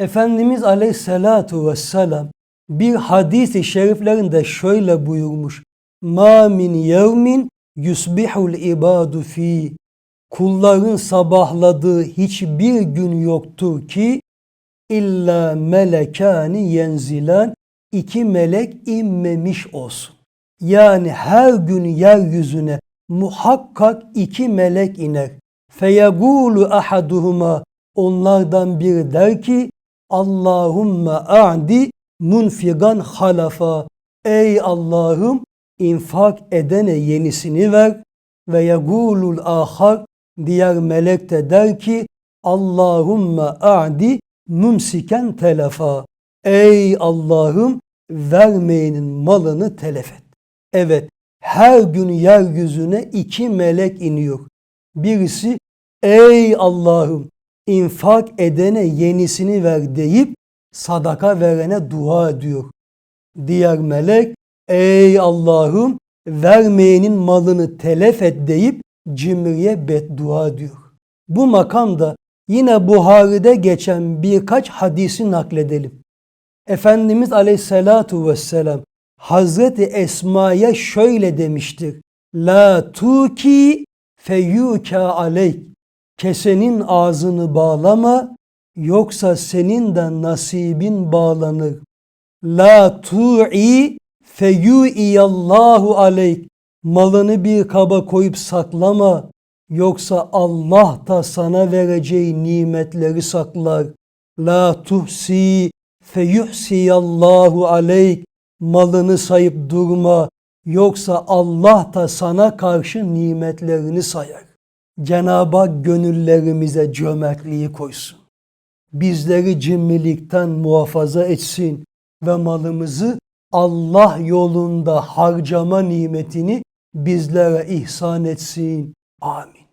Efendimiz Aleyhisselatu Vesselam bir hadis-i şeriflerinde şöyle buyurmuş. Ma min yevmin yusbihul ibadu fi kulların sabahladığı hiçbir gün yoktur ki illa melekani yenzilan iki melek inmemiş olsun. Yani her gün yeryüzüne muhakkak iki melek iner. Feyegulu ahaduhuma onlardan biri der ki Allahümme a'di munfigan halafa. Ey Allah'ım infak edene yenisini ver ve yegulul ahar diğer melek de der ki Allahümme a'di mumsiken telefa. Ey Allah'ım vermeyenin malını telef et. Evet her gün yeryüzüne iki melek iniyor. Birisi ey Allah'ım infak edene yenisini ver deyip sadaka verene dua ediyor. Diğer melek ey Allah'ım vermeyenin malını telef et deyip cimriye beddua diyor. Bu makamda yine Buhari'de geçen birkaç hadisi nakledelim. Efendimiz Aleyhisselatu Vesselam Hazreti Esma'ya şöyle demiştir. La tuki feyyuka aleyk. Kesenin ağzını bağlama yoksa senin de nasibin bağlanır. La tu'i feyyu'iyallahu aleyk. Malını bir kaba koyup saklama yoksa Allah da sana vereceği nimetleri saklar. La tuhsi feyuhsiyallahu aleyk. Malını sayıp durma yoksa Allah da sana karşı nimetlerini sayar. Cenab-ı gönüllerimize cömertliği koysun. Bizleri cimrilikten muhafaza etsin ve malımızı Allah yolunda harcama nimetini bizlere ihsan etsin. Amin.